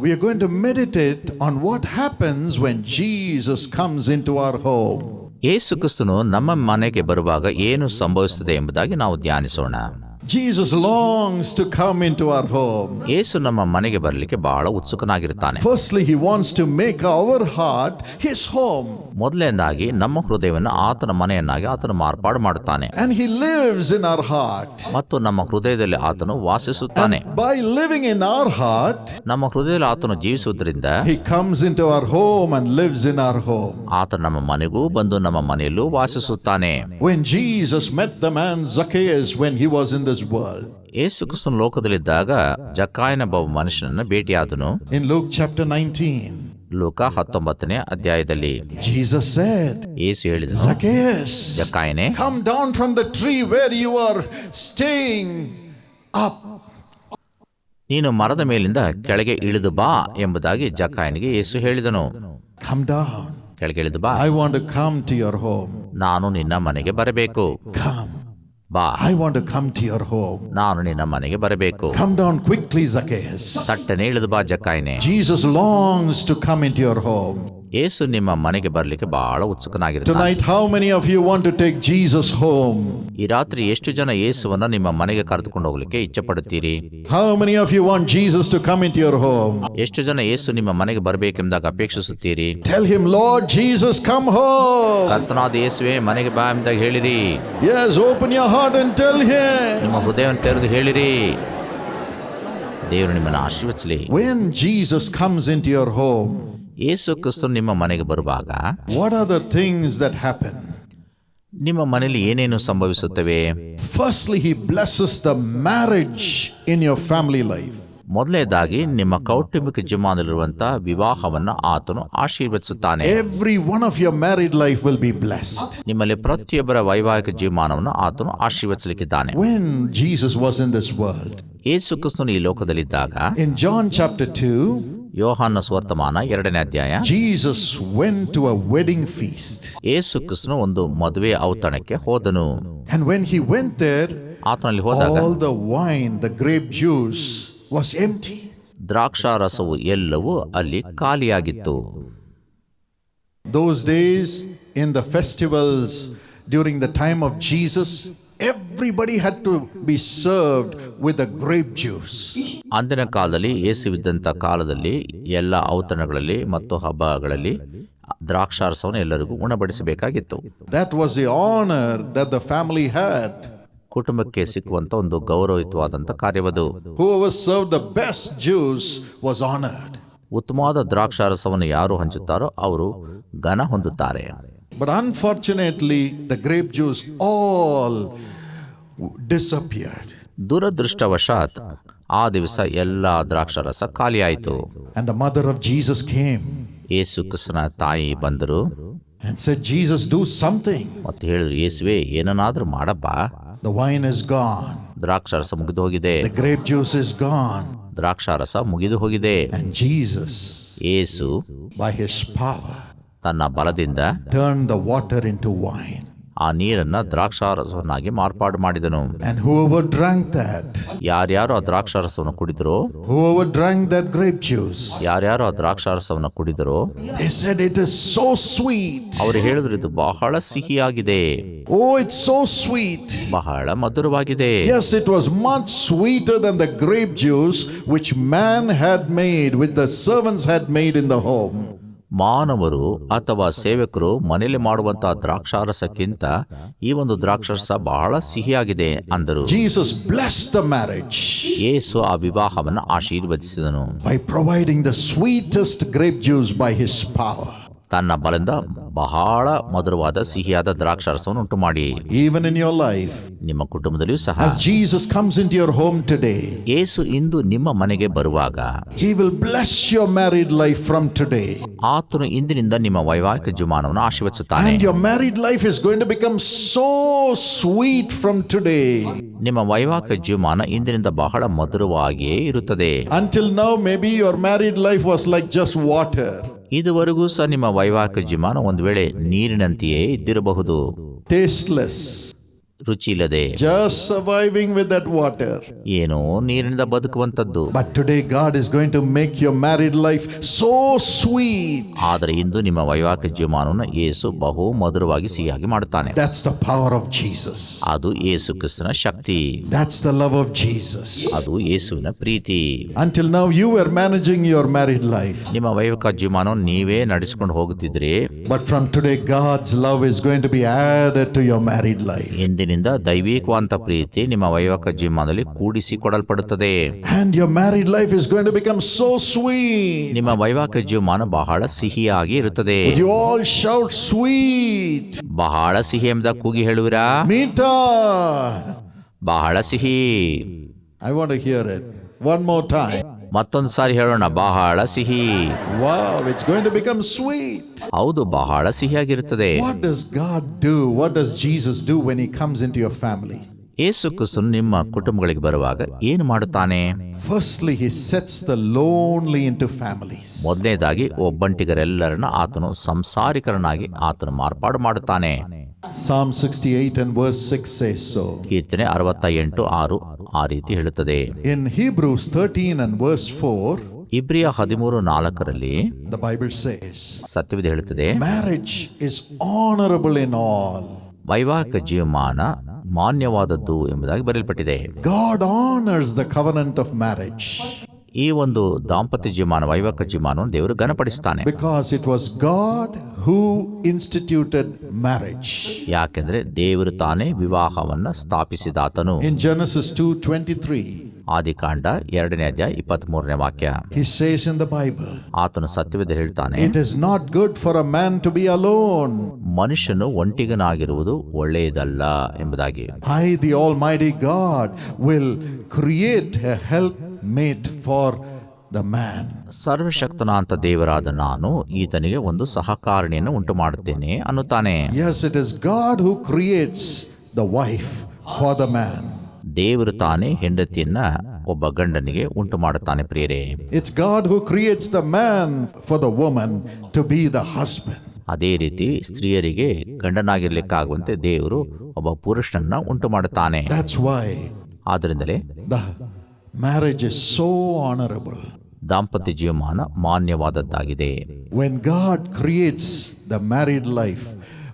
we are going to meditate on what happens when Jesus comes into our home. ಯೇಸು ಕ್ರಿಸ್ತನು ನಮ್ಮ ಮನೆಗೆ ಬರುವಾಗ ಏನು ಸಂಭವಿಸುತ್ತದೆ ಎಂಬುದಾಗಿ ನಾವು ಧ್ಯಾನಿಸೋಣ Jesus longs to come into our home. ಯೇಸು ನಮ್ಮ ಮನೆಗೆ ಬರಲಿಕ್ಕೆ ಬಹಳ ಉತ್ಸುಕನಾಗಿರುತ್ತಾನೆ Firstly, he wants to make our heart his home. ಮೊದಲನೇದಾಗಿ ನಮ್ಮ ಹೃದಯವನ್ನು ಆತನ ಮನೆಯನ್ನಾಗಿ ಆತನು ಮಾರ್ಪಾಡು ಮಾಡುತ್ತಾನೆ And he lives in our heart. ಮತ್ತು ನಮ್ಮ ಹೃದಯದಲ್ಲಿ ಆತನು ವಾಸಿಸುತ್ತಾನೆ By living in our heart, ನಮ್ಮ ಹೃದಯದಲ್ಲಿ ಆತನು ಜೀವಿಸುವುದರಿಂದ he comes into our home and lives in our home. ಆತ ನಮ್ಮ ಮನೆಗೂ ಬಂದು ನಮ್ಮ ಮನೆಯಲ್ಲೂ ವಾಸಿಸುತ್ತಾನೆ When Jesus met the man Zacchaeus when he was in this world, ಯೇಸು ಕ್ರಿಸ್ತನ ಲೋಕದಲ್ಲಿದ್ದಾಗ ಜಕ್ಕಾಯನೆಂಬ ಒಬ್ಬ ಮನುಷ್ಯನನ್ನು ಭೇಟಿಯಾದನು in Luke chapter 19, ಲೋಕ ಹತ್ತೊಂಬತ್ತನೇ ಅಧ್ಯಾಯದಲ್ಲಿ Jesus said, ಯೇಸು ಹೇಳಿದನು Zacchaeus, ಜಕ್ಕಾಯನೆ come down from the tree where you are staying up. ನೀನು ಮರದ ಮೇಲಿಂದ ಕೆಳಗೆ ಇಳಿದು ಬಾ ಎಂಬುದಾಗಿ ಜಕ್ಕಾಯನಿಗೆ ಯೇಸು ಹೇಳಿದನು Come down. ಕೆಳಗೆ ಇಳಿದು ಬಾ I want to come to your home. ನಾನು ನಿನ್ನ ಮನೆಗೆ ಬರಬೇಕು Come. ಬಾ I want to come to your home. ನಾನು ನಿನ್ನ ಮನೆಗೆ ಬರಬೇಕು Come down quickly, Zacchaeus. ತಟ್ಟನೆ ಇಳಿದು ಬಾ ಜಕ್ಕಾಯನೆ Jesus longs to come into your home. ಯೇಸು ನಿಮ್ಮ ಮನೆಗೆ ಬರಲಿಕ್ಕೆ ಬಹಳ ಉತ್ಸುಕನಾಗಿರ್ತಾನೆ Tonight, how many of you want to take Jesus home? ಈ ರಾತ್ರಿ ಎಷ್ಟು ಜನ ಯೇಸುವನ್ನ ನಿಮ್ಮ ಮನೆಗೆ ಕರೆದುಕೊಂಡು ಹೋಗ್ಲಿಕ್ಕೆ ಇಚ್ಛೆ ಪಡುತ್ತೀರಿ How many of you want Jesus to come into your home? ಎಷ್ಟು ಜನ ಯೇಸು ನಿಮ್ಮ ಮನೆಗೆ ಬರಬೇಕೆಂಬುದಾಗಿ ಅಪೇಕ್ಷಿಸುತ್ತೀರಿ Tell him, Lord Jesus, come home. ಕರ್ತನಾದ ಯೇಸುವೆ ಮನೆಗೆ ಬಾ ಎಂಬುದಾಗಿ ಹೇಳಿರಿ Yes, open your heart and tell him. ನಿಮ್ಮ ಹೃದಯವನ್ನು ತೆರೆದು ಹೇಳಿರಿ ದೇವರು ನಿಮ್ಮನ್ನು ಆಶೀರ್ವದಿಸಲಿ When Jesus comes into your home, ಯೇಸು ಕ್ರಿಸ್ತು ನಿಮ್ಮ ಮನೆಗೆ ಬರುವಾಗ what are the things that happen ನಿಮ್ಮ ಮನೆಯಲ್ಲಿ ಏನೇನು ಸಂಭವಿಸುತ್ತವೆ? Firstly he blesses the marriage in your family life ಮೊದಲನೇದಾಗಿ ನಿಮ್ಮ ಕೌಟುಂಬಿಕ ಜಮಾನಲ್ಲಿರುವಂತ ವಿವಾಹವನ್ನ ಆತನು ಆಶೀರ್ವದಿಸುತ್ತಾನೆ. Every one of your marriage life will be blessed ನಿಮ್ಮಲ್ಲಿ ಪ್ರತಿಯೊಬ್ಬರ ವೈವಾಹಿಕ ಜೀವಮಾನವನ್ನು ಆತನು ಆಶೀರ್ವದಿಸಲಿಕ್ಕಿದ್ದಾನೆ. When Jesus was in this world ಯೇಸು ಕ್ರಿಸ್ತನು ಈ ಲೋಕದಲ್ಲಿದ್ದಾಗ ಇನ್ ಜಾನ್ ಚಾಪ್ಟರ್ 2 ಯೋಹಾನ ಸ್ವರ್ತಮಾನ ಎರಡನೇ ಅಧ್ಯಾಯ. Jesus went to a wedding feast ಯೇಸು ಕ್ರಿಸ್ತನು ಒಂದು ಮದುವೆ ಔತಣಕ್ಕೆ ಹೋದನು. And when he went there ಆತನಲ್ಲಿ ಹೋದಾಗ all the wine the grape juice was empty ದ್ರಾಕ್ಷಾರಸವು ಎಲ್ಲವೂ ಅಲ್ಲಿ ಖಾಲಿಯಾಗಿತ್ತು. Those days in the festivals during the time of Jesus everybody had to be served with a grape juice ಅಂದಿನ ಕಾಲದಲ್ಲಿ ಏಸುವಿದ್ದಂಥ ಕಾಲದಲ್ಲಿ ಎಲ್ಲ ಔತಣಗಳಲ್ಲಿ ಮತ್ತು ಹಬ್ಬಗಳಲ್ಲಿ ದ್ರಾಕ್ಷಾರಸವನ್ನು ಎಲ್ಲರಿಗೂ ಉಣಬಡಿಸಬೇಕಾಗಿತ್ತು. That was the honour that the family had ಕುಟುಂಬಕ್ಕೆ ಸಿಕ್ಕುವಂತ ಒಂದು ಗೌರವಯುತವಾದಂಥ ಕಾರ್ಯವದು. Who was serve the best juice was honoured ಉತ್ತಮವಾದ ದ್ರಾಕ್ಷಾರಸವನ್ನು ಯಾರು ಹಂಚುತ್ತಾರೋ ಅವರು ಘನ ಹೊಂದುತ್ತಾರೆ. But unfortunately the grape juice all disappeared. ದುರದೃಷ್ಟವಶಾತ್ ಆ ದಿವಸ ಎಲ್ಲ ದ್ರಾಕ್ಷಾರಸ ಖಾಲಿಯಾಯಿತು And the mother of Jesus came ಯೇಸು ಕ್ರಿಸ್ತನ ತಾಯಿ ಬಂದರು and said, Jesus, do something. ಮತ್ತು ಹೇಳಿದ್ರು ಯೇಸುವೆ ಏನನ್ನಾದ್ರೂ ಮಾಡಪ್ಪ The wine is gone, ದ್ರಾಕ್ಷಾರಸ ಮುಗಿದು ಹೋಗಿದೆ the grape juice is gone. ದ್ರಾಕ್ಷಾರಸ ಮುಗಿದು ಹೋಗಿದೆ And Jesus, Yesu by his power, ತನ್ನ ಬಲದಿಂದ turned the water into wine. ಆ ನೀರನ್ನ ದ್ರಾಕ್ಷಾರಸವನ್ನಾಗಿ ಮಾರ್ಪಾಡು ಮಾಡಿದನು ಯಾರ್ಯಾರು ಆ ದ್ರಾಕ್ಷಾರಸವನ್ನು ಕುಡಿದರೋ ಯಾರ್ಯಾರು ಆ ದ್ರಾಕ್ಷಾರಸವನ್ನು ಕುಡಿದರೋ. ಅವರು ಹೇಳಿದ್ರು ಇದು ಬಹಳ ಸಿಹಿಯಾಗಿದೆ ಓ it's ಸೋ ಸ್ವೀಟ್ ಬಹಳ ಮಧುರವಾಗಿದೆ as it was much sweeter than the grape juice which man had made, with the servants had made in the home. ಮಾನವರು ಅಥವಾ ಸೇವಕರು ಮನೆಯಲ್ಲಿ ಮಾಡುವಂತಹ ದ್ರಾಕ್ಷಾರಸಕ್ಕಿಂತ ಈ ಒಂದು ದ್ರಾಕ್ಷಾರಸ ಬಹಳ ಸಿಹಿಯಾಗಿದೆ ಅಂದರು. ಜೀಸಸ್ ಬ್ಲೆಸ್ ದ ಮ್ಯಾರೇಜ್ ಯೇಸು ಆ ವಿವಾಹವನ್ನು ಆಶೀರ್ವದಿಸಿದನು. By providing the sweetest grape juice by his power. ತನ್ನ ಬಲದಿಂದ ಬಹಳ ಮಧುರವಾದ ಸಿಹಿಯಾದ ದ್ರಾಕ್ಷಾರಸವನ್ನು ಉಂಟು ಮಾಡಿ ಈವನ್ ಇನ್ ಯೋರ್ ಲೈಫ್ ನಿಮ್ಮ ಕುಟುಂಬದಲ್ಲಿಯೂ ಸಹ as comes comes into your home today, ಯೇಸು ಇಂದು ನಿಮ್ಮ ಮನೆಗೆ ಬರುವಾಗ he will bless your married life from today. ಆತನು ಇಂದಿನಿಂದ ನಿಮ್ಮ ವೈವಾಹಿಕ ಜೀವನವನ್ನು ಆಶೀರ್ವದಿಸುತ್ತಾನೆ And your married life is going to become so sweet from today. ನಿಮ್ಮ ವೈವಾಹಿಕ ಜೀವಮಾನ ಇಂದಿನಿಂದ ಬಹಳ ಮಧುರವಾಗಿಯೇ ಇರುತ್ತದೆ Until now, maybe your married life was like just water, ಇದುವರೆಗೂ ಸಹ ನಿಮ್ಮ ವೈವಾಹಿಕ ಜೀವನ ಒಂದು ವೇಳೆ ನೀರಿನಂತೆಯೇ ಇದ್ದಿರಬಹುದು. Tasteless, ರುಚಿ ಇಲ್ಲದೆ just surviving with that water ಏನೋ ನೀರಿನಿಂದ ಬದುಕುವಂತದ್ದು but today God is going to make your married life so sweet ಆದ್ರೆ ಇಂದು ನಿಮ್ಮ ವೈವಾಹಿಕ ಜೀವಮಾನವನ್ನು ಯೇಸು ಬಹು ಮಧುರವಾಗಿ ಸಿಹಿಯಾಗಿ ಮಾಡುತ್ತಾನೆ. That's the power of Jesus ಅದು ಯೇಸು ಕ್ರಿಸ್ತನ ಶಕ್ತಿ. That's the love of Jesus ಅದು ಯೇಸುವಿನ ಪ್ರೀತಿ. Until now you are managing your married life ನಿಮ್ಮ ವೈವಾಹಿಕ ಜೀವಮಾನವನ್ನು ನೀವೇ ನಡೆಸಿಕೊಂಡು ಹೋಗುತ್ತಿದ್ರೆ but from today God's love is going to be add to your married life ಎಂದಿನ ದೈವಿಕವಾದಂಥ ಪ್ರೀತಿ ನಿಮ್ಮ ವೈವಾಹಿಕ ಜೀವನದಲ್ಲಿ ಕೂಡಿಸಿಕೊಡಲ್ಪಡುತ್ತದೆ And your married life is going to become so sweet. ನಿಮ್ಮ ವೈವಾಹಿಕ ಜೀವಮಾನ ಬಹಳ ಸಿಹಿಯಾಗಿ ಇರುತ್ತದೆ Would you all shout sweet? ಬಹಳ ಸಿಹಿ ಎಂಬ ಕೂಗಿ ಹೇಳುವಿರಾ ಮೀಟಾ ಬಹಳ ಸಿಹಿ I want to hear it. One more time. ಮತ್ತೊಂದು ಸಾರಿ ಹೇಳೋಣ ಬಹಳ ಸಿಹಿ. ಗೋಯಿಂಗ್ ಟು ಬಿಕಮ್ ಸ್ವೀಟ್ ಹೌದು ಬಹಳ ಸಿಹಿಯಾಗಿರುತ್ತದೆ. ಡಸ್ ಗಾಟ್ ಫ್ಯಾಮಿಲಿ ಏಸು ಕಸುಸು ನಿಮ್ಮ ಕುಟುಂಬಗಳಿಗೆ ಬರುವಾಗ ಏನು ಮಾಡುತ್ತಾನೆ? Firstly he sets the lonely into family ಮೊದಲ್ನೇದಾಗಿ ಒಬ್ಬಂಟಿಗರೆಲ್ಲರನ್ನ ಆತನು ಸಂಸಾರಿಕರನ್ನಾಗಿ ಆತನ ಮಾರ್ಪಾಡು ಮಾಡುತ್ತಾನೆ. Psalm 68 and verse 6 says so. ಕೀರ್ತನೆ ಅರವತ್ತ ಎಂಟು ಆರು ಆ ರೀತಿ ಹೇಳುತ್ತದೆ In Hebrews 13 and verse 4, ಇಬ್ರಿಯ ಹದಿಮೂರು ನಾಲ್ಕರಲ್ಲಿ the Bible says, ಸತ್ಯವಿದೆ ಹೇಳುತ್ತದೆ Marriage is honorable in all. ವೈವಾಹಿಕ ಜೀವಮಾನ ಮಾನ್ಯವಾದದ್ದು ಎಂಬುದಾಗಿ ಬರೆಯಲ್ಪಟ್ಟಿದೆ God honors the covenant of marriage ಈ ಒಂದು ದಾಂಪತ್ಯ ಜೀವಮಾನ ವೈವಾಹಿಕ ಜೀವಮಾನವನ್ನು ದೇವರು ಗಣಪಡಿಸ್ತಾನೆ because it was God who instituted marriage ಯಾಕೆಂದ್ರೆ ದೇವರು ತಾನೇ ವಿವಾಹವನ್ನ ಸ್ಥಾಪಿಸಿದಾತನು ಇನ್ ಜನಸಿಸ್ 2:23 ಆದಿಕಾಂಡ ಎರಡನೇ ಅಧ್ಯಾಯ ಇಪ್ಪತ್ತ್ ಮೂರನೇ ವಾಕ್ಯ ಬೈಬಲ್ ಆತನು ಸತ್ಯವಿದ್ದ ಹೇಳ್ತಾನೆ it is not good for a man to be alone ಮನುಷ್ಯನು ಒಂಟಿಗನಾಗಿರುವುದು ಒಳ್ಳೆಯದಲ್ಲ ಎಂಬುದಾಗಿ. I the almighty God will create help helpmate for the man ಸರ್ವಶಕ್ತನಾಂತ ದೇವರಾದ ನಾನು ಈತನಿಗೆ ಒಂದು ಸಹಕಾರಣಿಯನ್ನು ಉಂಟು ಮಾಡುತ್ತೇನೆ ಅನ್ನುತ್ತಾನೆ. Yes it is God who creates the wife for the man ದೇವರು ತಾನೇ ಹೆಂಡತಿಯನ್ನ ಒಬ್ಬ ಗಂಡನಿಗೆ ಉಂಟು ಮಾಡುತ್ತಾನೆ ಪ್ರಿಯರೇ. It's God who creates the man for the woman to be the husband ಅದೇ ರೀತಿ ಸ್ತ್ರೀಯರಿಗೆ ಗಂಡನಾಗಿರ್ಲಿಕ್ಕಾಗುವಂತೆ ದೇವರು ಒಬ್ಬ ಪುರುಷನನ್ನ ಉಂಟು ಮಾಡುತ್ತಾನೆ That's why ಆದ್ದರಿಂದಲೇ marriage ಇಸ್ ಸೋ ಆನರಬಲ್ ದಾಂಪತ್ಯ ಜೀವಮಾನ ಮಾನ್ಯವಾದದ್ದಾಗಿದೆ. When God creates the married life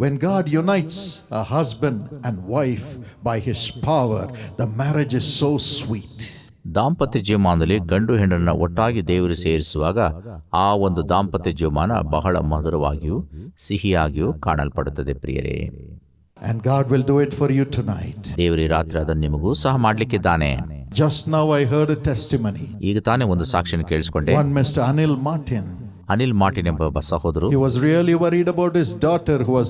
when God unites a husband and wife by his power, the marriage is so sweet ದಾಂಪತ್ಯ ಜೀವಮಾನದಲ್ಲಿ ಗಂಡು ಹೆಣ್ಣನ್ನು ಒಟ್ಟಾಗಿ ದೇವರು ಸೇರಿಸುವಾಗ ಆ ಒಂದು ದಾಂಪತ್ಯ ಜೀವಮಾನ ಬಹಳ ಮಧುರವಾಗಿಯೂ ಸಿಹಿಯಾಗಿಯೂ ಕಾಣಲ್ಪಡುತ್ತದೆ ಪ್ರಿಯರೇ. And God will do it for you tonight. ದೇವರಿ ರಾತ್ರಿ ಅದನ್ನು ನಿಮಗೂ ಸಹ ಮಾಡ್ಲಿಕ್ಕಿದ್ದಾನೆ. Just now I heard a testimony. ಈಗ ತಾನೇ ಒಂದು ಸಾಕ್ಷಿಯನ್ನು ಕೇಳಿಸ್ಕೊಂಡೆ One Mr. Anil Martin. Anil Martin ಎಂಬ ಒಬ್ಬ ಸಹೋದರು He was really worried about his daughter who was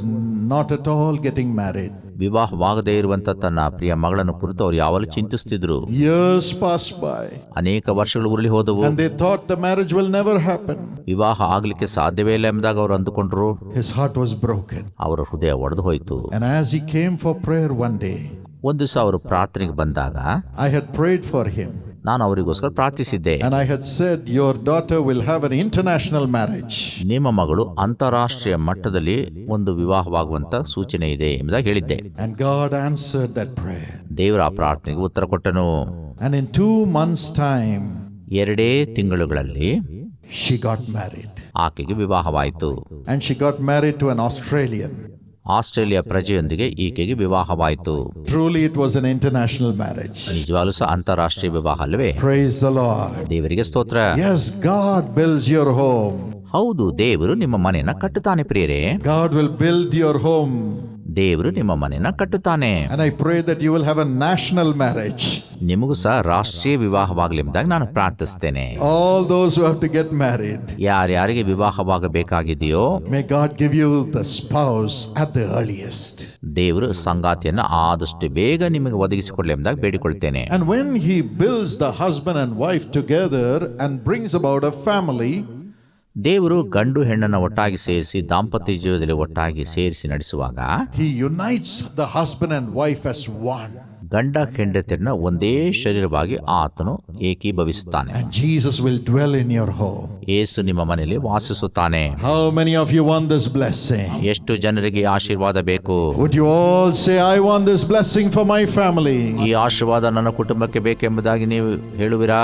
not at all getting married. ವಿವಾಹವಾಗದೇ ಇರುವಂತ ತನ್ನ ಪ್ರಿಯ ಮಗಳನ್ನು ಕುರಿತು ಅವ್ರು ಯಾವಾಗಲೂ ಚಿಂತಿಸ್ತಿದ್ರು Years passed by ಅನೇಕ ವರ್ಷಗಳು ಉರುಳಿ ಹೋದವು and they thought the marriage will never happen. ವಿವಾಹ ಆಗ್ಲಿಕ್ಕೆ ಸಾಧ್ಯವೇ ಇಲ್ಲ ಎಂಬುದಾಗ ಅವ್ರು ಅಂದುಕೊಂಡ್ರು His heart was broken. ಅವರ ಹೃದಯ ಒಡೆದು ಹೋಯಿತು And as he came for prayer one day, ಒಂದು ದಿವಸ ಅವರು ಪ್ರಾರ್ಥನೆಗೆ ಬಂದಾಗ I had prayed for him ನಾನು ಅವರಿಗೋಸ್ಕರ ಪ್ರಾರ್ಥಿಸಿದ್ದೆ. And I had said your daughter will have an international marriage ನಿಮ್ಮ ಮಗಳು ಅಂತಾರಾಷ್ಟ್ರೀಯ ಮಟ್ಟದಲ್ಲಿ ಒಂದು ವಿವಾಹವಾಗುವಂತ ಸೂಚನೆ ಇದೆ ಎಂಬುದಾಗಿ ಹೇಳಿದ್ದೆ. And God answer that prayer ದೇವರ ಆ ಪ್ರಾರ್ಥನೆಗೆ ಉತ್ತರ ಕೊಟ್ಟನು. ಅಂಡ್ ಇನ್ 2 ಮಂತ್ಸ್ ಟೈಮ್ ಎರಡೇ ತಿಂಗಳುಗಳಲ್ಲಿ ಶಿ ಗಾಟ್ ಮ್ಯಾರಿಡ್ ಆಕೆಗೆ ವಿವಾಹವಾಯಿತು. And she got married to an Australian Australia ಪ್ರಜೆಯೊಂದಿಗೆ ಈಕೆಗೆ ವಿವಾಹವಾಯಿತು. Truly it was an international marriage ನಿಜವಾಗಲೂ ಸಹ ಅಂತಾರಾಷ್ಟ್ರೀಯ ವಿವಾಹ ಅಲ್ಲವೇ? ಪ್ರೈಸ್ ಲಾರ್ಡ್ ದೇವರಿಗೆ ಸ್ತೋತ್ರ. Yes God builds your home ಹೌದು ದೇವರು ನಿಮ್ಮ ಮನೆಯನ್ನ ಕಟ್ಟುತ್ತಾನೆ ಪ್ರಿಯರೇ. God will build your home ದೇವರು ನಿಮ್ಮ ಮನೆಯನ್ನ ಕಟ್ಟುತ್ತಾನೆ And I pray that you will have a national marriage. ನಿಮಗೂ ಸಹ ರಾಷ್ಟ್ರೀಯ ವಿವಾಹವಾಗಲಿ ಎಂಬುದಾಗಿ ನಾನು ಪ್ರಾರ್ಥಿಸ್ತೇನೆ All those who have to get married, ಯಾರ್ಯಾರಿಗೆ ವಿವಾಹವಾಗಬೇಕಾಗಿದೆಯೋ may God give you the spouse at the earliest. ದೇವರು ಸಂಗಾತಿಯನ್ನ ಆದಷ್ಟು ಬೇಗ ನಿಮಗೆ ಒದಗಿಸಿಕೊಡ್ಲಿ ಎಂಬುದಾಗಿ ಬೇಡಿಕೊಳ್ತೇನೆ And when He builds the husband and wife together and brings about a family, ದೇವರು ಗಂಡು ಹೆಣ್ಣನ್ನು ಒಟ್ಟಾಗಿ ಸೇರಿಸಿ ದಾಂಪತ್ಯ ಜೀವನದಲ್ಲಿ ಒಟ್ಟಾಗಿ ಸೇರಿಸಿ ನಡೆಸುವಾಗ He unites the husband and wife as one. ಗಂಡ ಹೆಂಡತಿಯರನ್ನ ಒಂದೇ ಶರೀರವಾಗಿ ಆತನು ಏಕೀಭವಿಸುತ್ತಾನೆ. Jesus will dwell in in home home. ಯೇಸು ನಿಮ್ಮ ಮನೆಯಲ್ಲಿ ವಾಸಿಸುತ್ತಾನೆ. How many of you want this blessing ಎಷ್ಟು ಜನರಿಗೆ ಆಶೀರ್ವಾದ ಬೇಕು? Would you all say I want this blessing for my family ಈ ಆಶೀರ್ವಾದ ನನ್ನ ಕುಟುಂಬಕ್ಕೆ ಬೇಕೆಂಬುದಾಗಿ ನೀವು ಹೇಳುವಿರಾ?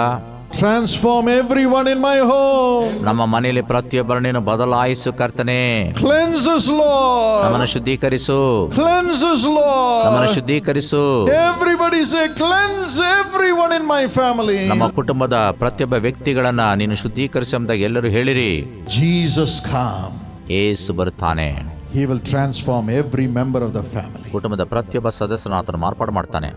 Transform everyone in my home. ನಮ್ಮ ಮನೆಯಲ್ಲಿ ಪ್ರತಿಯೊಬ್ಬರನ್ನೇನು ಬದಲಾಯಿಸು ಕರ್ತನೆ Cleanse us, Lord. ನಮ್ಮನ್ನು ಶುದ್ಧೀಕರಿಸು Cleanse us, ನಮ್ಮನ್ನು Lord. ಶುದ್ಧೀಕರಿಸು Everybody say, cleanse everyone in my family. ನಮ್ಮ ಕುಟುಂಬದ ಪ್ರತಿಯೊಬ್ಬ ವ್ಯಕ್ತಿಗಳನ್ನ ನೀನು ಶುದ್ಧೀಕರಿಸು ಎಂಬುದಾಗಿ ಎಲ್ಲರೂ ಹೇಳಿರಿ Jesus come. ಏಸು ಬರುತ್ತಾನೆ He will transform every member of the family. ಕುಟುಂಬದ ಪ್ರತಿಯೊಬ್ಬ ಸದಸ್ಯನ ಆತನು ಮಾರ್ಪಾಡು ಮಾಡ್ತಾನೆ